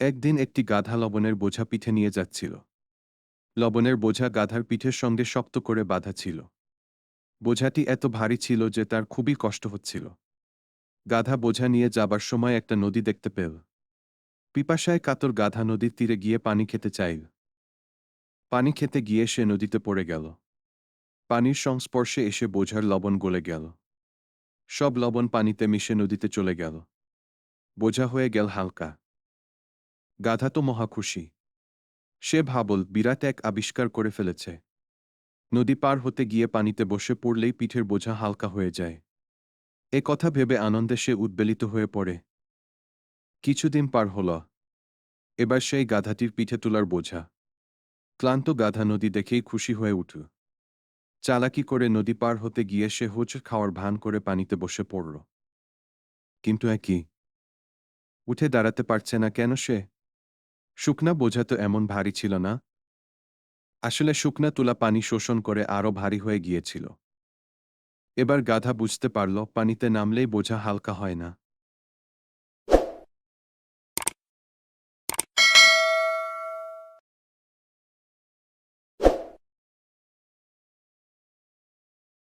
একদিন একটি গাধা লবণের বোঝা পিঠে নিয়ে যাচ্ছিল। লবণের বোঝা গাধার পিঠের সঙ্গে শক্ত করে বাঁধা ছিল। বোঝাটি এত ভারী ছিল যে তার খুবই কষ্ট হচ্ছিল। গাধা বোঝা নিয়ে যাবার সময় একটা নদী দেখতে পেল। পিপাসায় কাতর গাধা নদীর তীরে গিয়ে পানি খেতে চাইল। পানি খেতে গিয়ে সে নদীতে পড়ে গেল। পানির সংস্পর্শে এসে বোঝার লবণ গলে গেল। সব লবণ পানিতে মিশে নদীতে চলে গেল। বোঝা হয়ে গেল হালকা। গাধা তো মহা খুশি। সে ভাবল, বিরাট এক আবিষ্কার করে ফেলেছে। নদী পার হতে গিয়ে পানিতে বসে পড়লেই পিঠের বোঝা হালকা হয়ে যায়। এ কথা ভেবে আনন্দে সে উদ্বেলিত হয়ে পড়ে। কিছুদিন পার হল। এবার সেই গাধাটির পিঠে তোলার বোঝা। ক্লান্ত গাধা নদী দেখেই খুশি হয়ে উঠল। চালাকি করে নদী পার হতে গিয়ে সে হোচ খাওয়ার ভান করে পানিতে বসে পড়ল। কিন্তু একই উঠে দাঁড়াতে পারছে না কেন সে? শুকনা বোঝা তো এমন ভারী ছিল না। আসলে শুকনা তুলা পানি শোষণ করে আরও ভারী হয়ে গিয়েছিল। এবার গাধা বুঝতে পারল, পানিতে নামলেই বোঝা হালকা হয় না।